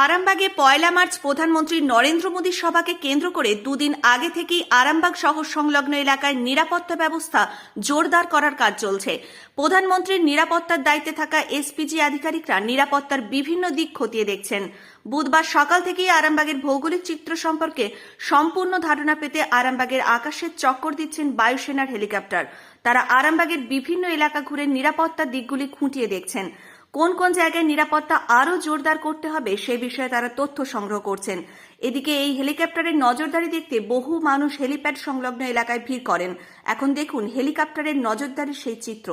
আরামবাগে পয়লা মার্চ প্রধানমন্ত্রী নরেন্দ্র মোদীর সভাকে কেন্দ্র করে দুদিন আগে থেকেই আরামবাগ শহর সংলগ্ন এলাকায় নিরাপত্তা ব্যবস্থা জোরদার করার কাজ চলছে। প্রধানমন্ত্রীর নিরাপত্তার দায়িত্বে থাকা এসপিজি আধিকারিকরা নিরাপত্তার বিভিন্ন দিক খতিয়ে দেখছেন। বুধবার সকাল থেকেই আরামবাগের ভৌগোলিক চিত্র সম্পর্কে সম্পূর্ণ ধারণা পেতে আরামবাগের আকাশের চক্কর দিচ্ছেন বায়ুসেনার হেলিকপ্টার। তারা আরামবাগের বিভিন্ন এলাকা ঘুরে নিরাপত্তার দিকগুলি খুঁটিয়ে দেখছেন। কোন কোন জায়গায় নিরাপত্তা আরও জোরদার করতে হবে সে বিষয়ে তারা তথ্য সংগ্রহ করছেন। এদিকে এই হেলিকপ্টারের নজরদারি দেখতে বহু মানুষ হেলিপ্যাড সংলগ্ন এলাকায় ভিড় করেন। এখন দেখুন হেলিকপ্টারের নজরদারির সেই চিত্র।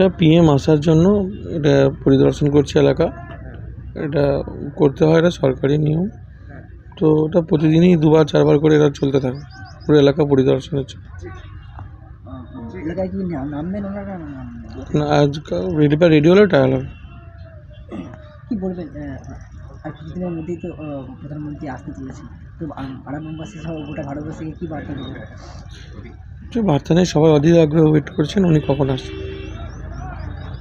এটা পিএম আসার জন্য এটা পরিদর্শন করছে এলাকা। এটা করতে হয় এটা সরকারি নিয়ম। তো এটা প্রতিদিনই দুবার চারবার করে এটা চলতে থাকে। পুরো এলাকা পরিদর্শন হচ্ছে এলাকায় কি নাম- নামবেন ওনারা না নামবেন না? আজ রেডি বা রেডি হলে টায়াল হবে। কি বলবেন আর কিছুদিনের মধ্যেই তো প্রধানমন্ত্রী আসতে চলেছে তো আম- সহ গোটা ভারতবর্ষকে কি বার্তা দেবেন? যে বার্তা নেই সবাই অধীর আগ্রহ ওয়েট করছেন উনি কখন আসছেন